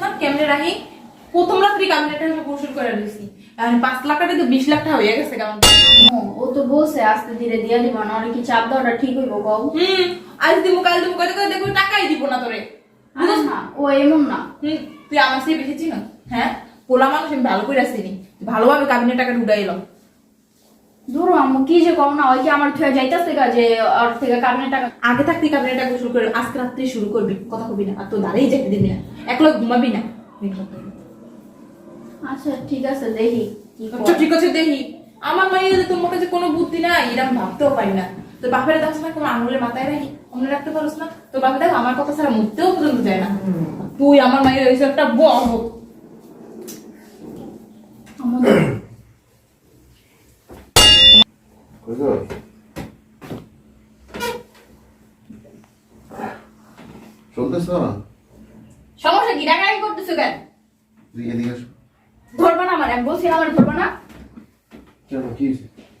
না? কেমনে রাহি? প্রথম রাত্রি কাবিনেটা আমি কৌশল করে দিয়েছি এখন পাঁচ লাখ টাকা তো বিশ লাখ টাকা হয়ে গেছে ও, তো বসে আস্তে ধীরে দিয়ে দিব না অনেক চাপ দেওয়াটা ঠিক হইব কও? হুম আজ দিব কাল দিব কত করে দেখবি টাকাই দিব না তোরে। আরে না ও এমন না। হুম তুই আমার সাথে বেশি চিনো। হ্যাঁ? পোলা মানুষ আমি ভালো করে আসিনি ভালোভাবে কাবিনের টাকা ঢুকাই ধরো আম্মু কি যে কও না ওই কি আমার থুয়ে যাইতাছে গা যে ওর থেকে কাবিনের টাকা আগে থাকতে কাবিনের টাকা শুরু করবি আজকে রাত্রে শুরু করবি কথা কবি না আর তো দাঁড়িয়ে যেতে দিবি না একলা ঘুমাবি না। আচ্ছা ঠিক আছে দেখি আচ্ছা ঠিক আছে দেখি। আমার মাইয়া যদি তোমার কাছে কোনো বুদ্ধি নাই এরকম ভাবতেও পারি না। তোর বাপের দেখছ না কোনো আঙুলের মাথায় রাখি মনে রাখতে পারোস না। তোর বাপে দেখ আমার কথা ছাড়া মুখতেও পর্যন্ত যায় না। তুই আমার মায়ের হয়েছে একটা বড় আম্মু, বুঝলো শুনতেছ সমস্যা কি? ডাকাডাকি করতেছো কেন? তুই এদিকে আসো। ধরবা না আমার আমি বলছি আমার ধরবা না। কেন? কি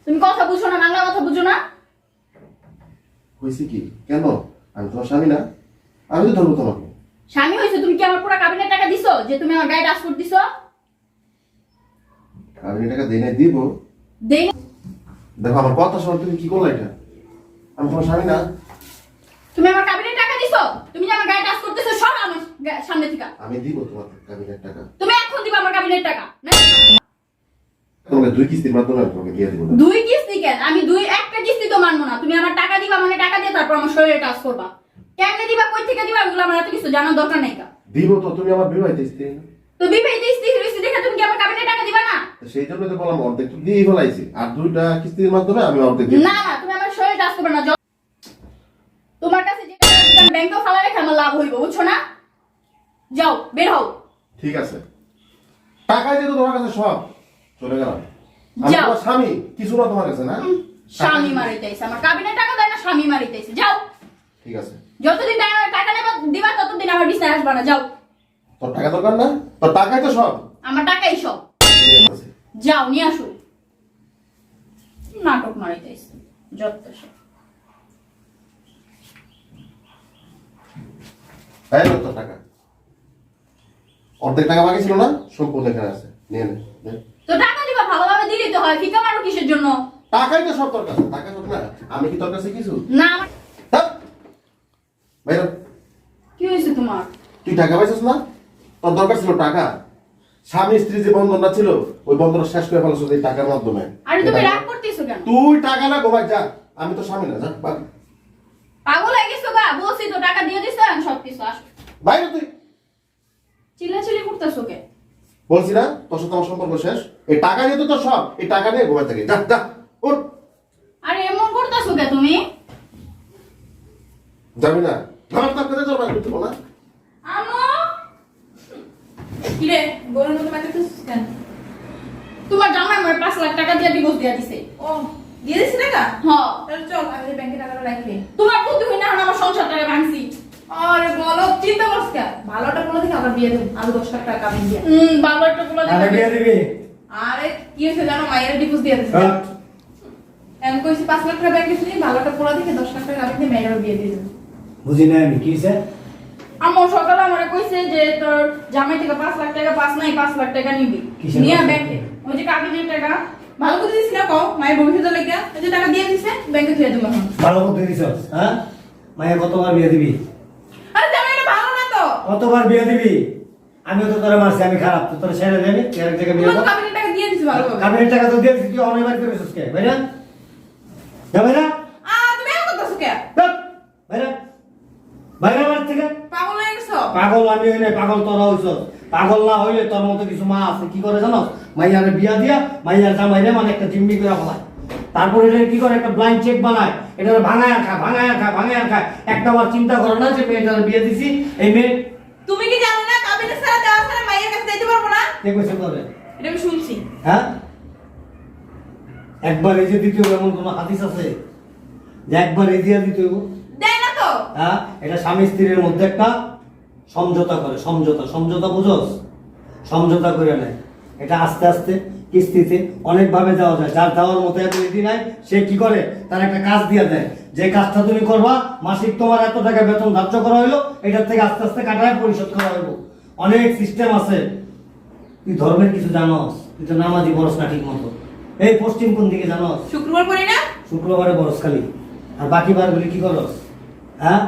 তুমি কথা বুঝো না বাংলা কথা বুঝো না। হয়েছে কি? কেন? আমি তোমার স্বামী না। আমি তো ধরবো তোমাকে। স্বামী হয়েছে তুমি কি আমার পুরো কাবিনের টাকা দিছো? যে তুমি আমার গায়ে দিছো টাকা দিয়ে দিব। দেখো আমার কথা শোনো তুমি কি করলে এটা? আমি তোমার স্বামী না। তুমি আমার কাবিনের টাকা দিছো? তুমি যে আমার গায়ে টাচ করতেছো সব আমার সামনে থেকে। আমি দিব তোমার কাবিনের টাকা। তুমি এখন দিবা আমার কাবিনের টাকা না? তোমাকে দুই কিস্তির মাধ্যমে আমি তোমাকে দিয়ে দিব দুই কিস্তি কেন? আমি দুই একটা কিস্তি তো মানবো না। তুমি আমার টাকা দিবা মানে টাকা দিয়ে তারপর আমার শরীরে টাচ করবা। কেমনে দিবা কই থেকে দিবা? ওগুলো আমার এত কিছু জানার দরকার নেই কা। দিব তো তুমি আমার বিবাহিত স্ত্রী না? তো বিবাহিত স্ত্রী হইছে দেখে তুমি কি আমার কাবিনের টাকা দিবা না? তো সেই জন্য তো বললাম অর্ধেক তো দিয়েই ফেলাইছি। আর দুইটা কিস্তির মাধ্যমে আমি অর্ধেক দিব না না তুমি আমার শরীরে টাচ করবে না তোমার কাছে যে ব্যাংকেও ফালা রেখে আমার লাভ হইব বুঝছ না? যাও বের হও। ঠিক আছে। টাকা যেহেতু তোমার কাছে সব চলে গেলাম। আমি। তোমার স্বামী কিছু না তোমার কাছে না? স্বামী মারিতেছে আমার কাবিনের টাকা দেয় না স্বামী মারিতেছে। যাও। ঠিক আছে। যতদিন টাকা- টাকা নেবা দিবা ততদিন আমার বিছনায় আসবা না যাও। তোর টাকা দরকার না? তোর টাকাই তো সব। আমার টাকাই সব। যাও নিয়ে আসো। নাটক মারিতেছে যত সব। এই তোর টাকা। অর্ধেক টাকা বাকি ছিল না? সম্পূর্ণ এখানে আছে। নিয়ে নে নে। তো টাকা দিবা ভালোভাবে দিলেই তো হয়। ফিকা মারো কিসের জন্য? টাকাই তো সব তোর কাছে। টাকা সব না। আমি কি তোর কাছে কিছু? না আমার বাইরে কি হয়েছে তোমার? তুই টাকা পাইছিস না? তোর দরকার ছিল টাকা। স্বামী স্ত্রী যে বন্ধনটা ছিল ওই বন্ধনটা শেষ করে ফেলছো এই টাকার মাধ্যমে। আরে তুমি রাগ করতেছো কেন? তুই টাকা না ঘুমাই যা। আমি তো স্বামী না যা পাগল হয়ে গেছো গা বলছি তো টাকা দিয়ে দিছো আমি সব কিছু আসো বাইরে তুই। চিল্লাচিল্লি করতেছো কে? বলছি না তোর সাথে আমার সম্পর্ক শেষ। এই টাকা নিয়ে তো তোর সব এই টাকা নিয়ে ঘুমাই থাকে। যা যা ওর আরে এমন করতেছো কে তুমি? যাবি না। আমার তো আপনাদের জন্য করতে না। কিরে গরুর মতো মাথাতেছিস কেন? তোমার জামাই আমার পাঁচ লাখ টাকা দিয়ে ডিভোর্স দিয়ে দিছে। ও দিয়ে দিছি টাকা? হ্যাঁ তাহলে চল আমি ব্যাংকে টাকাটা রাখি তোমার বুদ্ধি হয় না আমার সংসার ভাঙছি। আরে বলো চিন্তা করছ কেন? ভালোটা বলে দেখি আবার বিয়ে দেবো। আরও দশ লাখ টাকা কামিয়ে দিয়ে। হুম একটা বলে আরে বিয়ে দিবি? আরে কি হয়েছে জানো? মায়ের ডিপোজ দিয়ে দিচ্ছে হ্যাঁ। কইছি পাঁচ লাখ টাকা ব্যাংকে শুনি ভালোটা পোলা দেখে দশ লাখ টাকা দিয়ে মেয়েরও বিয়ে দিয়ে দেবো। বুঝি না আমি কি হয়েছে? আমার সকালে আমারে কইছে যে তোর জামাই থেকে পাঁচ লাখ টাকা পাঁচ নাই পাঁচ লাখ টাকা নিবি। নিয়ে ব্যাংকে ওই যে কাবিনের টাকা। ভালো করে দিছি না কও? মায়ের ভবিষ্যতে লেগে। এই যে টাকা দিয়ে দিছে ব্যাংকে ধুয়ে দেবো এখন। ভালো করতে দিছ হ্যাঁ? মায়া কতবার বিয়ে দিবি? আরে জামাই ভালো না তো। কতবার বিয়ে দিবি? আমিও তো তোরা মারছি আমি খারাপ। তো তোরা ছেড়ে দেবি এক জায়গায় বিয়ে তোমার তো কর। কাবিনের টাকা দিয়ে দিছি ভালো করে। কাবিনের টাকা তো দিয়েছি তুই অনেক বার করেছিস কে? ভাই না যা ভাই না আ তুমি এমন করতেছো কে? ভাই না আমার থেকে? পাগল আমি হই নাই পাগল তোরা হইছ। পাগল না হইলে তোর মতো কিছু মা আছে কি করে জানো? মাইয়ারে বিয়া দিয়া মাইয়ার জামাইরে মানে একটা জিম্মি করে ফেলায়। তারপরে এটা কি করে? একটা ব্লাইন্ড চেক বানায়। এটা ভাঙায় খায় ভাঙায় খায় ভাঙায় খায়। একটা বার চিন্তা করে না যে মেয়েটার বিয়ে দিছি এই মেয়ে তুমি কি জানো না কাবিনের ছাড়া দেওয়া ছাড়া মায়ের কাছে যাইতে পারব না? কে কইছে করে এটা আমি শুনছি। হ্যাঁ? একবার এই যে দ্বিতীয় এমন কোনো হাদিস আছে? যে একবার এই দিয়া দিতে হইব। দেয় না তো। হ্যাঁ? এটা স্বামী স্ত্রীর মধ্যে একটা সমঝোতা করে সমঝোতা সমঝোতা বুঝোস? সমঝোতা করে নেয় এটা আস্তে আস্তে কিস্তিতে অনেকভাবে দেওয়া যায়। যার দেওয়ার মতো এত রীতি নাই সে কি করে? তার একটা কাজ দিয়ে দেয়। যে কাজটা তুমি করবা মাসিক তোমার এত টাকা বেতন ধার্য করা হইল এটার থেকে আস্তে আস্তে কাটায় পরিশোধ করা হইব। অনেক সিস্টেম আছে। তুই ধর্মের কিছু জানস? তুই তো নামাজি বরস না ঠিক মতো এই পশ্চিম কোন দিকে জানস? শুক্রবার পড়ি না? শুক্রবারে বরস খালি। আর বাকি বারগুলি কি করস? হ্যাঁ?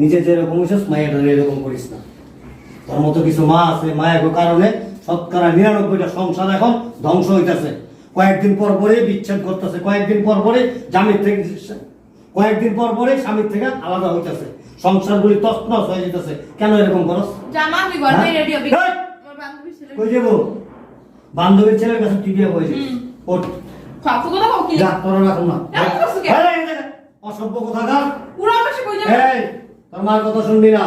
নিজে যেরকম হইছস মায়ের এরকম করিস না। তোর মতো কিছু মা আছে মায়ের কারণে শতকরা নিরানব্বইটা সংসার এখন ধ্বংস হইতাছে। কয়েকদিন পর পরে বিচ্ছেদ করতেছে কয়েকদিন পর পরে জামির থেকে কয়েকদিন পর পরে স্বামীর থেকে আলাদা হইতাছে। সংসারগুলি তছনছ হয়ে যেতেছে। কেন এরকম করস? হ্যাঁ? কই যাব? বান্ধবীর ছেলের কাছে টিভিয়া হয়েছে হুম। ওঠ। কথা অসভ্য কোথাকার। যাবে? এই তোর মার কথা শুনবি না।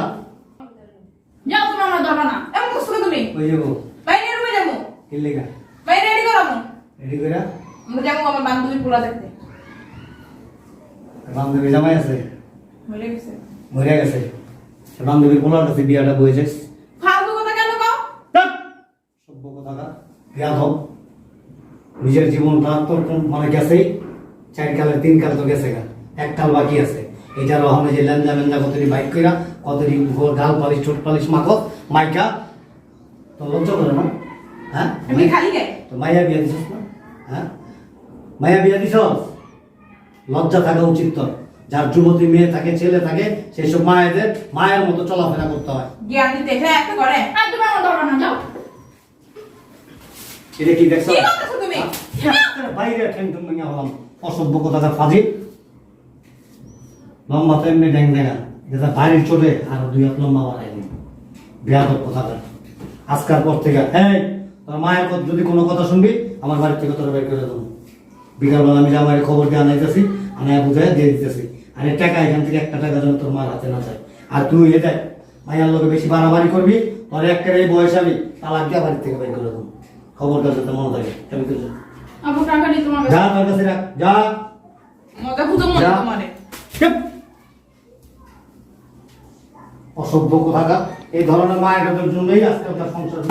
যাও তুমি আমার ধরবা না। এমন করছ তুমি? কই যাব? বাইরে রুমে যাব। কিল্লিগা বাইরে রেডি করাবো রেডি করে আমরা যাব আমার বান্ধবীর পোলা দেখতে। বান্ধবী জামাই আছে? মরে গেছে। মরে গেছে। বান্ধবীর পোলার কাছে বিয়াটা বয়েছিস ফালতু কথা কেন কও? সভ্য কোথাকার বিয়া হোক। নিজের জীবনটা তোর মানে গেছেই? চার কালের তিন কাল তো গেছে গা। এক কাল বাকি আছে। এটার ওখানে যে লেনজা মেনজা কতটি বাইক কইরা কতটি গোর গাল পালিশ ঠোঁট পালিশ মাখো মাইকা। তো লজ্জা করে না? হ্যাঁ? আমি খালি গায়ে। তো মাইয়া বিয়া দিছস না? হ্যাঁ? মাইয়া বিয়া দিছস? লজ্জা থাকা উচিত তোর। যার যুবতী মেয়ে থাকে ছেলে থাকে সেই সব মায়েদের মায়ের মতো চলাফেরা করতে হয়। জ্ঞান দিতে একটা করে আর তুমি আমার না যাও। এটা কি দেখছ? কি করতেছো তুমি? হ্যাঁ, বাইরে ঠ্যাং ঠুং হলাম। অসভ্য কথা ফাজি লম্বা তো এমনি ড্যাং ড্যাঙা যেটা বাড়ির চোটে আর দুই হাত লম্বা বাড়াইনি বেয়াদব কথাটা আজকার পর থেকে এই তোর মায়ের কথা যদি কোনো কথা শুনবি আমার বাড়ির থেকে তোর বের করে দেবো। বিকালবেলা আমি জামাইয়ের খবর দিয়ে আনাইতেছি আনাই বুঝাই দিয়ে দিতেছি। আর টাকা এখান থেকে একটা টাকা যেন তোর মার হাতে না যায়। আর তুই এটা মায়ের লোকে বেশি বাড়াবাড়ি করবি তোর একটা এই বয়স আমি তালাক দিয়ে বাড়ির থেকে বের করে দেবো। খবরটা যাতে মনে থাকে আমি তোমার যা তোর কাছে রাখ যা। মজা বুঝো মনে যা। তোমারে চুপ। অসভ্য কোথাকার। এই ধরনের মায়ের জন্যই আজকে আপনার সংসার